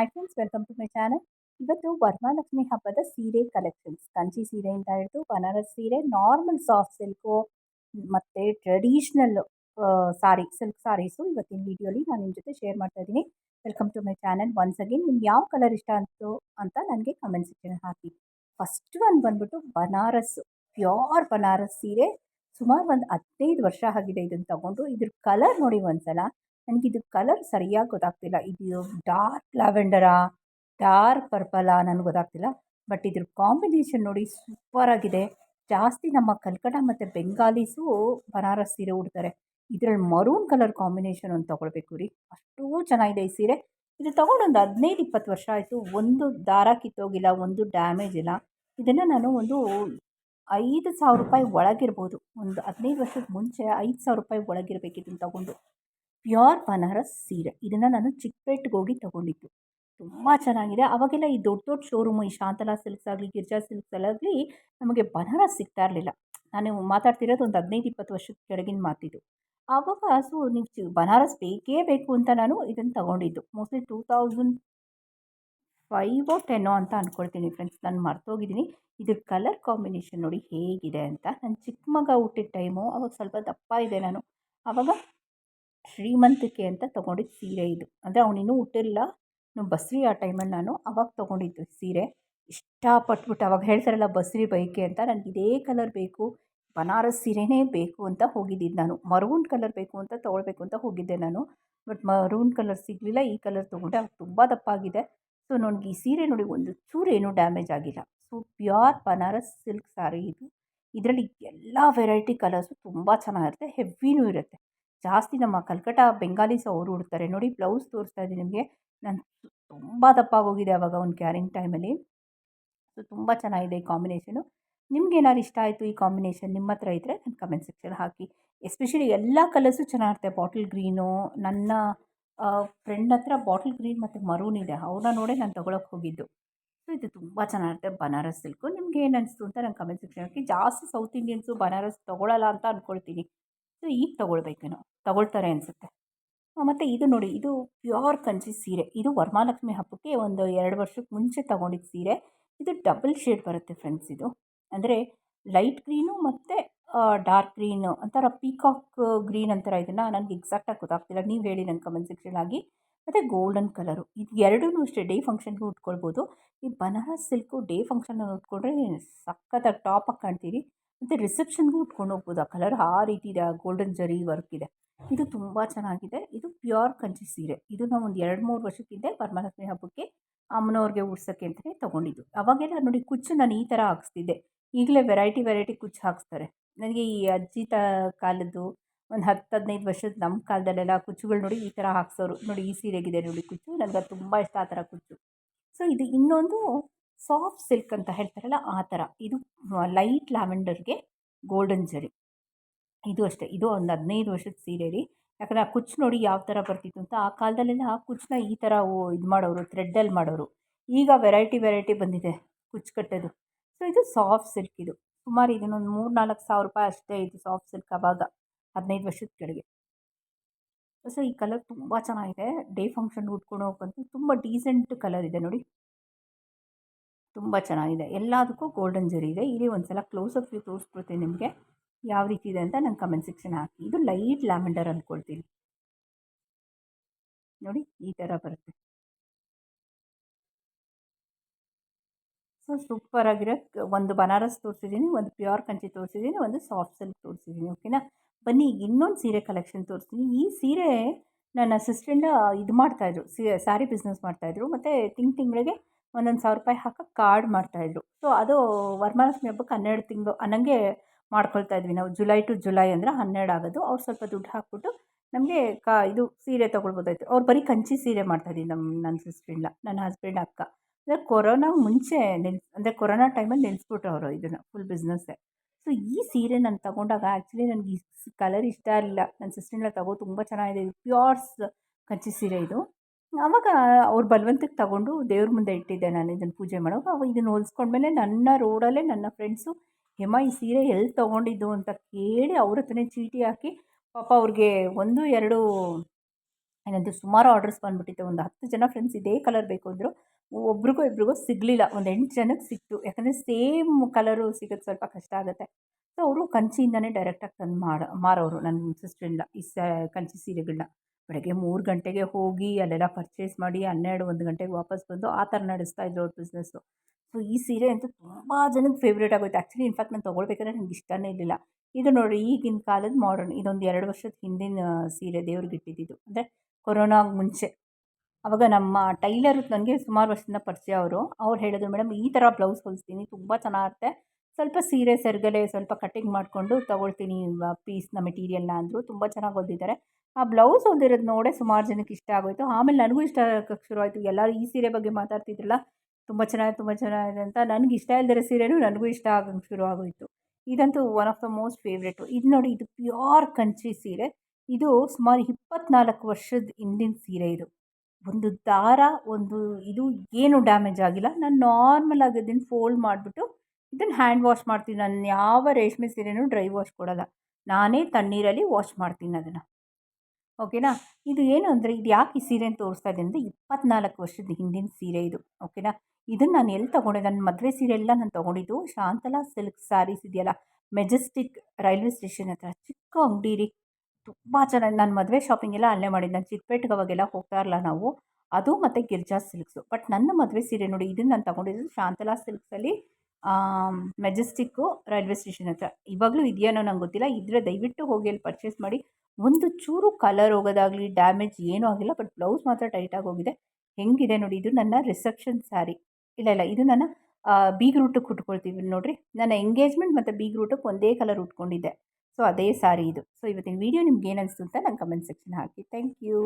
Hi friends welcome to my channel ಇವತ್ತು ವರಮಹಾಲಕ್ಷ್ಮಿ ಹಬ್ಬದ ಸೀರೆ ಕಲೆಕ್ಷನ್ಸ್ ಕಂಚಿ ಸೀರೆಯಿಂದ ಹಿಡಿದು ಬನಾರಸ್ ಸೀರೆ ನಾರ್ಮಲ್ ಸಾಫ್ಟ್ ಸಿಲ್ಕು ಮತ್ತು ಟ್ರೆಡಿಷ್ನಲ್ ಸಾರಿ ಸಿಲ್ಕ್ ಸಾರೀಸು ಇವತ್ತಿನ ವಿಡಿಯೋಲಿ ನಾನು ನಿಮ್ಮ ಜೊತೆ ಶೇರ್ ಮಾಡ್ತಾ ಇದ್ದೀನಿ welcome to my channel once again ನಿಮ್ಗೆ ಯಾವ ಕಲರ್ ಇಷ್ಟ ಅಂತು ಅಂತ ನನಗೆ ಕಮೆಂಟ್ ಸೆಕ್ಷನ್ ಹಾಕಿ ಫಸ್ಟ್ ಒಂದು ಬಂದ್ಬಿಟ್ಟು ಬನಾರಸ್ ಪ್ಯೂರ್ ಬನಾರಸ್ ಸೀರೆ ಸುಮಾರು ಒಂದು ಹದಿನೈದು ವರ್ಷ ಆಗಿದೆ ಇದನ್ನು ತಗೊಂಡು ಇದ್ರ ಕಲರ್ ನೋಡಿ ಒಂದ್ಸಲ ನನಗಿದು ಕಲರ್ ಸರಿಯಾಗಿ ಗೊತ್ತಾಗ್ತಿಲ್ಲ. ಇದು ಡಾರ್ಕ್ ಲ್ಯಾವೆಂಡರಾ ಡಾರ್ಕ್ ಪರ್ಪಲಾ ನನಗೆ ಗೊತ್ತಾಗ್ತಿಲ್ಲ. ಬಟ್ ಇದ್ರ ಕಾಂಬಿನೇಷನ್ ನೋಡಿ ಸೂಪರಾಗಿದೆ ಜಾಸ್ತಿ ನಮ್ಮ ಕಲ್ಕಟ ಮತ್ತು ಬೆಂಗಾಲೀಸು ಬನಾರಸ್ ಸೀರೆ ಉಡ್ತಾರೆ. ಇದರಲ್ಲಿ ಮರೂನ್ ಕಲರ್ ಕಾಂಬಿನೇಷನ್ ಒಂದು ತೊಗೊಳ್ಬೇಕು ರೀ. ಅಷ್ಟೂ ಚೆನ್ನಾಗಿದೆ ಈ ಸೀರೆ. ಇದು ತೊಗೊಂಡೊಂದು ಹದಿನೈದು, ಇಪ್ಪತ್ತು ವರ್ಷ ಆಯಿತು. ಒಂದು ದಾರ ಕಿತ್ತೋಗಿಲ್ಲ, ಒಂದು ಡ್ಯಾಮೇಜ್ ಇಲ್ಲ. ಇದನ್ನು ನಾನು ಒಂದು ಐದು ಸಾವಿರ ರೂಪಾಯಿ ಒಳಗಿರ್ಬೋದು. ಒಂದು ಹದಿನೈದು ವರ್ಷದ ಮುಂಚೆ ಐದು ಸಾವಿರ ರೂಪಾಯಿ ಒಳಗಿರಬೇಕು ಇದನ್ನು ತೊಗೊಂಡು. ಪ್ಯೂರ್ ಬನಾರಸ್ ಸೀರೆ. ಇದನ್ನು ನಾನು ಚಿಕ್ಕಪೇಟ್ಗೆ ಹೋಗಿ ತೊಗೊಂಡಿದ್ದು. ತುಂಬ ಚೆನ್ನಾಗಿದೆ. ಅವಾಗೆಲ್ಲ ಈ ದೊಡ್ಡ ದೊಡ್ಡ ಶೋರೂಮು ಈ ಶಾಂತಲಾ ಸಿಲ್ಕ್ಸ್ ಆಗಲಿ, ಗಿರ್ಜಾ ಸಿಲ್ಕ್ಸ್ ಆಗಲಿ ನಮಗೆ ಬನಾರಸ್ ಸಿಗ್ತಾ ಇರಲಿಲ್ಲ. ನಾನು ಮಾತಾಡ್ತಿರೋದು ಒಂದು ಹದಿನೈದು, ಇಪ್ಪತ್ತು ವರ್ಷದ ಕೆಳಗಿನ ಮಾತಿದ್ದು ಆವಾಗ ಸೊ, ನೀವು ಬನಾರಸ್ ಬೇಕೇ ಬೇಕು ಅಂತ ನಾನು ಇದನ್ನು ತೊಗೊಂಡಿದ್ದು. ಮೋಸ್ಟ್ಲಿ ಟೂ ತೌಸಂಡ್ ಫೈವೋ ಟೆನ್ನೋ ಅಂತ ಅಂದ್ಕೊಳ್ತೀನಿ ಫ್ರೆಂಡ್ಸ್ ನಾನು ಮರ್ತೋಗಿದ್ದೀನಿ. ಇದ್ರ ಕಲರ್ ಕಾಂಬಿನೇಷನ್ ನೋಡಿ ಹೇಗಿದೆ ಅಂತ. ನನ್ನ ಚಿಕ್ಕ ಮಗ ಹುಟ್ಟಿದ ಟೈಮು ಅವಾಗ ಸ್ವಲ್ಪ ದಪ್ಪ ಇದೆ ನಾನು. ಆವಾಗ ಶ್ರೀಮಂತಿಕೆ ಅಂತ ತೊಗೊಂಡಿದ್ದ ಸೀರೆ ಇದು. ಅಂದರೆ ಅವನಿನ್ನೂ ಹುಟ್ಟಿರಲಿಲ್ಲ ಬಸ್ರಿ ಆ ಟೈಮಲ್ಲಿ ನಾನು ಅವಾಗ ತೊಗೊಂಡಿದ್ದು ಸೀರೆ. ಇಷ್ಟಪಟ್ಬಿಟ್ಟು ಅವಾಗ ಹೇಳ್ತಾರಲ್ಲ ಬಸ್ರಿ ಬೈಕೆ ಅಂತ ನನಗೆ ಇದೇ ಕಲರ್ ಬೇಕು, ಬನಾರಸ್ ಸೀರೆನೇ ಬೇಕು ಅಂತ ಹೋಗಿದ್ದಿದ್ದು ನಾನು. ಮರೂನ್ ಕಲರ್ ಬೇಕು ಅಂತ ತೊಗೊಳ್ಬೇಕು ಅಂತ ಹೋಗಿದ್ದೆ ನಾನು. ಬಟ್ ಮರೂನ್ ಕಲರ್ ಸಿಗಲಿಲ್ಲ, ಈ ಕಲರ್ ತೊಗೊಂಡೆ. ಅದು ತುಂಬ ದಪ್ಪಾಗಿದೆ. ಸೊ, ನನಗೆ ಈ ಸೀರೆ ನೋಡಿ ಒಂದು ಚೂರು ಏನೂ ಡ್ಯಾಮೇಜ್ ಆಗಿಲ್ಲ. So pure Banaras silk sari ಇದು. ಇದರಲ್ಲಿ ಎಲ್ಲ ವೆರೈಟಿ ಕಲರ್ಸು ತುಂಬ ಚೆನ್ನಾಗಿರುತ್ತೆ. ಹೆವಿನೂ ಇರುತ್ತೆ. ಜಾಸ್ತಿ ನಮ್ಮ ಕಲ್ಕಟ ಬೆಂಗಾಲೀಸ್ ಅವರು ಉಡ್ತಾರೆ. ನೋಡಿ ಬ್ಲೌಸ್ ತೋರಿಸ್ತಾ ಇದ್ದೀನಿ ನಿಮಗೆ. ನಾನು ತುಂಬ ದಪ್ಪಾಗೋಗಿದೆ ಆವಾಗ ಒಂದು ಕ್ಯಾರಿಂಗ್ ಟೈಮಲ್ಲಿ ಸೊ, ತುಂಬ ಚೆನ್ನಾಗಿದೆ ಈ ಕಾಂಬಿನೇಷನು ನಿಮ್ಗೆ ಏನಾದ್ರು ಇಷ್ಟ ಆಯಿತು ಈ ಕಾಂಬಿನೇಷನ್ ನಿಮ್ಮ ಹತ್ರ ಇದ್ದರೆ ನನ್ನ ಕಮೆಂಟ್ ಸೆಕ್ಷನ್ ಹಾಕಿ. ಎಸ್ಪೆಷಲಿ ಎಲ್ಲ ಕಲರ್ಸು ಚೆನ್ನಾಗಿರುತ್ತೆ. ಬಾಟಲ್ ಗ್ರೀನು ನನ್ನ ಫ್ರೆಂಡ್ ಹತ್ರ ಬಾಟಲ್ ಗ್ರೀನ್ ಮತ್ತು ಮರೂನ್ ಇದೆ. ಅವ್ರನ್ನ ನೋಡೇ ನಾನು ತೊಗೊಳಕ್ಕೆ ಹೋಗಿದ್ದು. ಸೊ, ಇದು ತುಂಬ ಚೆನ್ನಾಗಿರುತ್ತೆ. ಬನಾರಸ್ ಸಿಲ್ಕು ನಿಮ್ಗೆ ಏನು ಅನಿಸ್ತು ಅಂತ ನಂಗೆ ಕಮೆಂಟ್ ಸೆಕ್ಷನ್ ಹಾಕಿ. ಜಾಸ್ತಿ ಸೌತ್ ಇಂಡಿಯನ್ಸು ಬನಾರಸ್ ತೊಗೊಳಲ್ಲ ಅಂತ ಅಂದ್ಕೊಳ್ತೀನಿ ಸೊ ಈಗ ತೊಗೊಳ್ಬೇಕೇನೋ, ತಗೊಳ್ತಾರೆ ಅನಿಸುತ್ತೆ. ಮತ್ತು ಇದು ನೋಡಿ, ಇದು ಪ್ಯೂರ್ ಕಂಚಿ ಸೀರೆ. ಇದು ವರಮಹಾಲಕ್ಷ್ಮಿ ಹಬ್ಬಕ್ಕೆ ಒಂದು ಎರಡು ವರ್ಷಕ್ಕೆ ಮುಂಚೆ ತೊಗೊಂಡಿದ್ದ ಸೀರೆ. ಇದು ಡಬಲ್ ಶೇಡ್ ಬರುತ್ತೆ ಫ್ರೆಂಡ್ಸ್ ಇದು. ಅಂದರೆ ಲೈಟ್ ಗ್ರೀನು ಮತ್ತು ಡಾರ್ಕ್ ಗ್ರೀನು ಒಂಥರ ಪೀಕಾಕ್ ಗ್ರೀನ್ ಅಂತಾರೆ ಇದನ್ನು ನನಗೆ ಎಕ್ಸಾಕ್ಟಾಗಿ ಗೊತ್ತಾಗ್ತಿಲ್ಲ. ನೀವು ಹೇಳಿ ನನ್ನ ಕಮೆಂಟ್ ಸೆಕ್ಷನ್ ಆಗಿ ಮತ್ತು ಗೋಲ್ಡನ್ ಕಲರು ಇದು ಎರಡೂ ಅಷ್ಟೇ ಡೇ ಫಂಕ್ಷನ್ಗೂ ಉಟ್ಕೊಳ್ಬೋದು. ಈ ಬನಾರಸ್ ಸಿಲ್ಕು ಡೇ ಫಂಕ್ಷನಲ್ಲಿ ಉಟ್ಕೊಂಡ್ರೆ ಸಖತ್ತಾಗಿ ಟಾಪಾಗಿ ಕಾಣ್ತೀರಿ. ಮತ್ತು ರಿಸೆಪ್ಷನ್ಗೂ ಉಟ್ಕೊಂಡು ಹೋಗ್ಬೋದು. ಆ ಕಲರ್ ಆ ರೀತಿ ಇದೆ ಆ ಗೋಲ್ಡನ್ ಜರಿ ವರ್ಕ್ ಇದೆ. ಇದು ತುಂಬ ಚೆನ್ನಾಗಿದೆ. ಇದು ಪ್ಯೂರ್ ಕಂಚಿ ಸೀರೆ. ಇದು ನಾವು ಒಂದು ಎರಡು ಮೂರು ವರ್ಷಕ್ಕಿಂತ ವರಮಹಾಲಕ್ಷ್ಮಿ ಹಬ್ಬಕ್ಕೆ ಅಮ್ಮನವ್ರಿಗೆ ಉಡ್ಸೋಕ್ಕೆ ಅಂತಲೇ ತೊಗೊಂಡಿದ್ದು. ಅವಾಗೆಲ್ಲ ನೋಡಿ ಕುಚ್ಚು ನಾನು ಈ ಥರ ಹಾಕ್ಸ್ತಿದ್ದೆ. ಈಗಲೇ ವೆರೈಟಿ ವೆರೈಟಿ ಕುಚ್ಚು ಹಾಕ್ಸ್ತಾರೆ. ನನಗೆ ಈ ಅಜ್ಜಿ ತ ಕಾಲದ್ದು ಒಂದು ಹತ್ತು ಹದಿನೈದು ವರ್ಷದ ನಮ್ಮ ಕಾಲದಲ್ಲೆಲ್ಲ ಕುಚ್ಚುಗಳು ನೋಡಿ ಈ ಥರ ಹಾಕ್ಸೋರು. ನೋಡಿ ಈ ಸೀರೆಗಿದೆ ನೋಡಿ ಕುಚ್ಚು. ನನಗೆ ಅದು ತುಂಬ ಇಷ್ಟ ಆ ಥರ ಕುಚ್ಚು. ಸೊ ಇದು ಇನ್ನೊಂದು ಸಾಫ್ಟ್ ಸಿಲ್ಕ್ ಅಂತ ಹೇಳ್ತಾರಲ್ಲ ಆ ಥರ ಇದು ಲೈಟ್ ಲ್ಯಾವೆಂಡರ್ಗೆ ಗೋಲ್ಡನ್ ಜರಿ ಇದು ಅಷ್ಟೇ. ಇದು ಒಂದು ಹದಿನೈದು ವರ್ಷದ ಸೀರೆ ರೀ. ಯಾಕಂದರೆ ಆ ಕುಚ್ಚು ನೋಡಿ ಯಾವ ಥರ ಬರ್ತಿತ್ತು ಅಂತ ಆ ಕಾಲದಲ್ಲೆಲ್ಲ ಆ ಕುಚ್ಚನ್ನ ಈ ಥರ ಇದು ಮಾಡೋರು ಥ್ರೆಡ್ಡಲ್ಲಿ ಮಾಡೋರು. ಈಗ ವೆರೈಟಿ ವೆರೈಟಿ ಬಂದಿದೆ ಕುಚ್ಚು ಕಟ್ಟೋದು. ಸೊ ಇದು ಸಾಫ್ಟ್ ಸಿಲ್ಕ್ ಇದು. ಸುಮಾರು ಇದನ್ನೊಂದು ಮೂರು ನಾಲ್ಕು ಸಾವಿರ ರೂಪಾಯಿ ಅಷ್ಟೇ ಇದು ಸಾಫ್ಟ್ ಸಿಲ್ಕ್ ಅವಾಗ. ಹದಿನೈದು ವರ್ಷದ ಕೆಳಗೆ. ಸೊ ಈ ಕಲರ್ ತುಂಬ ಚೆನ್ನಾಗಿದೆ. ಡೇ ಫಂಕ್ಷನ್ ಉಟ್ಕೊಂಡು ಹೋಗಂತೂ ತುಂಬ ಡೀಸೆಂಟ್ ಕಲರ್ ಇದೆ ನೋಡಿ. ತುಂಬ ಚೆನ್ನಾಗಿದೆ. ಎಲ್ಲದಕ್ಕೂ ಗೋಲ್ಡನ್ ಜರಿ ಇದೆ. ಇಲ್ಲಿ ಒಂದು ಸಲ ಕ್ಲೋಸಪ್ ವ್ಯೂ ತೋರಿಸ್ಕೊಡ್ತೀನಿ ನಿಮಗೆ. ಯಾವ ರೀತಿ ಇದೆ ಅಂತ ನಂಗೆ ಕಮೆಂಟ್ ಸೆಕ್ಷನ್ ಹಾಕಿ. ಇದು ಲೈಟ್ ಲ್ಯಾವೆಂಡರ್ ಅಂದ್ಕೊಳ್ತೀನಿ ನೋಡಿ, ಈ ಥರ ಬರುತ್ತೆ. ಸೊ ಸೂಪರ್ ಆಗಿರೋ ಒಂದು ಬನಾರಸ್ ತೋರಿಸಿದ್ದೀನಿ, ಒಂದು ಪ್ಯೂರ್ ಕಂಚಿ ತೋರಿಸಿದ್ದೀನಿ, ಒಂದು ಸಾಫ್ಟ್ ಸಿಲ್ಕ್ ತೋರಿಸಿದ್ದೀನಿ ಓಕೆನಾ ಬನ್ನಿ, ಇನ್ನೊಂದು ಸೀರೆ ಕಲೆಕ್ಷನ್ ತೋರಿಸ್ತೀನಿ. ಈ ಸೀರೆ ನನ್ನ ಅಸಿಸ್ಟೆಂಟ್ ಇದು ಮಾಡ್ತಾಯಿದ್ರು ಸಿ ಸ್ಯಾರಿ ಬಿಸ್ನೆಸ್ ಮಾಡ್ತಾಯಿದ್ರು ಮತ್ತು ತಿಂಗ್ ತಿಂಗಳಿಗೆ ಒಂದೊಂದು ಸಾವಿರ ರೂಪಾಯಿ ಹಾಕಿ ಕಾರ್ಡ್ ಮಾಡ್ತಾಯಿದ್ರು ಸೊ ಅದು ವರಮಹಾಲಕ್ಷ್ಮಿ ಹಬ್ಬಕ್ಕೆ ಹನ್ನೆರಡು ತಿಂಗಳು ಅನ್ನಂಗೆ ಮಾಡ್ಕೊಳ್ತಾ ಇದ್ವಿ. ನಾವು ಜುಲೈ ಟು ಜುಲೈ ಅಂದರೆ ಹನ್ನೆರಡು ಆಗೋದು. ಅವ್ರು ಸ್ವಲ್ಪ ದುಡ್ಡು ಹಾಕ್ಬಿಟ್ಟು ನಮಗೆ ಕಾ, ಇದು ಸೀರೆ ತೊಗೊಳ್ಬೋದಾಯ್ತು. ಅವ್ರು ಬರೀ ಕಂಚಿ ಸೀರೆ ಮಾಡ್ತಾಯಿದ್ವಿ ನಮ್ಮ ನನ್ನ ಸಿಸ್ಟ್ರಿಲ್ಲ ನನ್ನ ಹಸ್ಬೆಂಡ್ ಅಕ್ಕ. ಅಂದರೆ ಕೊರೋನಾ ಮುಂಚೆ ನಿಲ್ಸ್ ಅಂದರೆ ಕೊರೋನಾ ಟೈಮಲ್ಲಿ ನಿಲ್ಲಿಸ್ಬಿಟ್ರು ಅವರು ಇದನ್ನು ಫುಲ್ ಬಿಸ್ನೆಸ್ಸೇ ಸೊ ಈ ಸೀರೆ ನಾನು ತೊಗೊಂಡಾಗ ಆ್ಯಕ್ಚುಲಿ ನನಗೆ ಈ ಕಲರ್ ಇಷ್ಟ ಇರಲಿಲ್ಲ. ನನ್ನ ಸಿಸ್ಟ್ರಿಲ್ಲ ತಗೋ, ತುಂಬ ಚೆನ್ನಾಗಿದೆ. ಇದು ಪ್ಯೂರ್ಸ್ ಕಂಚಿ ಸೀರೆ ಇದು. ಆವಾಗ ಅವ್ರ ಬಲವಂತಕ್ಕೆ ತಗೊಂಡು ದೇವ್ರ ಮುಂದೆ ಇಟ್ಟಿದ್ದೆ ನಾನು ಇದನ್ನು ಪೂಜೆ ಮಾಡೋವಾಗ ಅವಾಗ ಇದನ್ನು ಹೊಲ್ಸ್ಕೊಂಡ್ಮೇಲೆ ನನ್ನ ರೋಡಲ್ಲೇ ನನ್ನ ಫ್ರೆಂಡ್ಸು ಹೆಮ್ಮ ಈ ಸೀರೆ ಎಲ್ಲಿ ತೊಗೊಂಡಿದ್ದು? ಅಂತ ಕೇಳಿ ಅವ್ರ ಹತ್ರನೇ ಚೀಟಿ ಹಾಕಿ ಪಾಪ ಅವ್ರಿಗೆ ಒಂದು, ಎರಡು ಏನಂದ್ರೆ ಸುಮಾರು ಆರ್ಡರ್ಸ್ ಬಂದುಬಿಟ್ಟಿತ್ತು. ಒಂದು ಹತ್ತು ಜನ ಫ್ರೆಂಡ್ಸ್ ಇದೇ ಕಲರ್ ಬೇಕು ಅಂದರು. ಒಬ್ರಿಗೂ ಇಬ್ರಿಗೂ ಸಿಗಲಿಲ್ಲ. ಒಂದು ಎಂಟು ಜನಕ್ಕೆ ಸಿಕ್ತು. ಯಾಕಂದರೆ ಸೇಮ್ ಕಲರು ಸಿಗೋದು ಸ್ವಲ್ಪ ಕಷ್ಟ ಆಗುತ್ತೆ. ಸೊ ಅವರು ಕಂಚಿಯಿಂದನೇ ಡೈರೆಕ್ಟಾಗಿ ತಂದು ಮಾಡ, ಮಾರೋರು ನನ್ನ ಸಿಸ್ಟರ್ ಇಲ್ಲ ಈ ಸ, ಕಂಚಿ ಸೀರೆಗಳನ್ನ ಬೆಳಗ್ಗೆ ಮೂರು ಗಂಟೆಗೆ ಹೋಗಿ ಅಲ್ಲೆಲ್ಲ ಪರ್ಚೇಸ್ ಮಾಡಿ ಹನ್ನೆರಡು, ಒಂದು ಗಂಟೆಗೆ ವಾಪಸ್ ಬಂದು ಆ ಥರ ನಡೆಸ್ತಾ ಇದ್ರು ಅವ್ರ ಬಿಸ್ನೆಸ್ಸು ಸೊ ಈ ಸೀರೆ ಅಂತೂ ತುಂಬ ಜನಕ್ಕೆ ಫೇವ್ರೇಟ್ ಆಗೋಯ್ತು. ಆ್ಯಕ್ಚುಲಿ ಇನ್ಫ್ಯಾಕ್ಟ್ ನಾನು ತೊಗೊಳ್ಬೇಕಾದ್ರೆ ನನಗೆ ಇಷ್ಟನೇ ಇರಲಿಲ್ಲ. ಇದು ನೋಡಿ ಈಗಿನ ಕಾಲದ ಮಾಡರ್ನ್ ಇದೊಂದು ಎರಡು ವರ್ಷದ ಹಿಂದಿನ ಸೀರೆ ದೇವ್ರಿಗೆ ಇಟ್ಟಿದ್ದು ಅಂದರೆ ಕೊರೋನಾಗೆ ಮುಂಚೆ. ಅವಾಗ ನಮ್ಮ ಟೈಲರ್ ನನಗೆ ಸುಮಾರು ವರ್ಷದಿಂದ ಪರಿಚಯ ಅವರು. ಅವ್ರು ಹೇಳಿದ್ರು, ಮೇಡಮ್, ಈ ಥರ ಬ್ಲೌಸ್ ಹೊಲಿಸ್ತೀನಿ. ತುಂಬ ಚೆನ್ನಾಗಿರುತ್ತೆ ಸ್ವಲ್ಪ ಸೀರೆ, ಸೆರ್ಗಲೆ ಸ್ವಲ್ಪ ಕಟ್ಟಿಂಗ್ ಮಾಡಿಕೊಂಡು ತೊಗೊಳ್ತೀನಿ ಪೀಸ್ನ ಮೆಟೀರಿಯಲ್ನ ಅಂದರು. ತುಂಬ ಚೆನ್ನಾಗಿ ಹೊಲ್ದಿದ್ದಾರೆ. ಆ ಬ್ಲೌಸ್ ಹೊಲ್ದಿರೋದು ನೋಡೇ ಸುಮಾರು ಜನಕ್ಕೆ ಇಷ್ಟ ಆಗೋಯಿತು. ಆಮೇಲೆ ನನಗೂ ಇಷ್ಟ ಆಗೋಕ್ಕೆ ಶುರುವಾಯಿತು ಎಲ್ಲರೂ ಈ ಸೀರೆ ಬಗ್ಗೆ ಮಾತಾಡ್ತಿದ್ರಲ್ಲ, ತುಂಬ ಚೆನ್ನಾಗಿ, ತುಂಬ ಚೆನ್ನಾಗಿದೆ ಅಂತ ನನಗೆ ಇಷ್ಟ ಇಲ್ಲದಿರೋ ಸೀರೆನೂ ನನಗೂ ಇಷ್ಟ ಆಗೋಕ್ಕೆ ಶುರು ಆಗೋಯಿತು. ಇದಂತೂ one of the most favourite ಇದು ನೋಡಿ, ಇದು ಪ್ಯೂರ್ ಕಂಚಿ ಸೀರೆ. ಇದು ಸುಮಾರು ಇಪ್ಪತ್ನಾಲ್ಕು ವರ್ಷದ ಹಿಂದಿನ ಸೀರೆ ಇದು. ಒಂದು ದಾರ, ಒಂದು ಇದು ಏನು ಡ್ಯಾಮೇಜ್ ಆಗಿಲ್ಲ. ನಾನು ನಾರ್ಮಲ್ ಆಗಿ ಅದನ್ನು ಫೋಲ್ಡ್ ಮಾಡಿಬಿಟ್ಟು ಇದನ್ನು ಹ್ಯಾಂಡ್ ವಾಶ್ ಮಾಡ್ತೀನಿ. ನಾನು ಯಾವ ರೇಷ್ಮೆ ಸೀರೆನೂ ಡ್ರೈ ವಾಶ್ ಕೊಡೋಲ್ಲ. ನಾನೇ ತಣ್ಣೀರಲ್ಲಿ ವಾಶ್ ಮಾಡ್ತೀನಿ ಅದನ್ನು. ಓಕೆನಾ ಇದು ಏನು ಅಂದರೆ ಇದು ಯಾಕೆ ಈ ಸೀರೆನ ತೋರಿಸ್ತಾ ಇದೆ ಅಂದರೆ ಇಪ್ಪತ್ನಾಲ್ಕು ವರ್ಷದ ಹಿಂದಿನ ಸೀರೆ ಇದು. ಓಕೆನಾ ಇದನ್ನು ನಾನು ಎಲ್ಲಿ ತೊಗೊಂಡೆ? ನನ್ನ ಮದುವೆ ಸೀರೆ ಎಲ್ಲ ನಾನು ತೊಗೊಂಡಿದ್ದು ಶಾಂತಲಾ ಸಿಲ್ಕ್ ಸ್ಯಾರೀಸ್ ಇದೆಯಲ್ಲ. ಮೆಜೆಸ್ಟಿಕ್ ರೈಲ್ವೆ ಸ್ಟೇಷನ್ ಹತ್ರ. ಚಿಕ್ಕ ಅಂಗಡಿ ರೀ. ತುಂಬ ಚೆನ್ನಾಗಿ ನಾನು ಮದುವೆ ಶಾಪಿಂಗ್ ಎಲ್ಲ ಅಲ್ಲೇ ಮಾಡಿದ್ದು. ನಾನು ಚಿಕ್ಕಪೇಟೆಗೆ ಅವಾಗೆಲ್ಲ ಹೋಗ್ತಾ ಇರಲ್ಲ ನಾವು. ಅದು ಮತ್ತು ಗಿರ್ಜಾ ಸಿಲ್ಕ್ಸು ಬಟ್ ನನ್ನ ಮದುವೆ ಸೀರೆ ನೋಡಿ ಇದನ್ನು ನಾನು ತೊಗೊಂಡಿದ್ದು ಶಾಂತಲಾ ಸಿಲ್ಕ್ಸಲ್ಲಿ ಮೆಜೆಸ್ಟಿಕ್ಕು ರೈಲ್ವೆ ಸ್ಟೇಷನ್ ಹತ್ರ. ಇವಾಗಲೂ ಇದೆಯೇನೋ ನಂಗೆ ಗೊತ್ತಿಲ್ಲ. ಇದ್ದರೆ ದಯವಿಟ್ಟು ಹೋಗಿ ಅಲ್ಲಿ ಪರ್ಚೇಸ್ ಮಾಡಿ. ಒಂದು ಚೂರು ಕಲರ್ ಹೋಗೋದಾಗಲಿ ಡ್ಯಾಮೇಜ್ ಏನೂ ಆಗಿಲ್ಲ ಬಟ್ ಬ್ಲೌಸ್ ಮಾತ್ರ ಟೈಟಾಗಿ ಹೋಗಿದೆ. ಹೆಂಗಿದೆ ನೋಡಿ, ಇದು ನನ್ನ ರಿಸೆಪ್ಷನ್ ಸ್ಯಾರಿ ಇಲ್ಲ ಇಲ್ಲ, ಇದು ನನ್ನ ಬೀಗ್ ರೂಟಕ್ಕೆ ಉಟ್ಕೊಳ್ತೀವಿ ನೋಡಿರಿ. ನನ್ನ ಎಂಗೇಜ್ಮೆಂಟ್ ಮತ್ತು ಬೀಗ್ ರೂಟಕ್ಕೆ ಒಂದೇ ಕಲರ್ ಉಟ್ಕೊಂಡಿದ್ದೆ. ಸೊ ಅದೇ ಸ್ಯಾರಿ ಇದು. ಸೊ ಇವತ್ತಿನ ವೀಡಿಯೋ ನಿಮ್ಗೆ ಏನು ಅನಿಸ್ತು ಅಂತ ನಂಗೆ comment section hockey. Thank you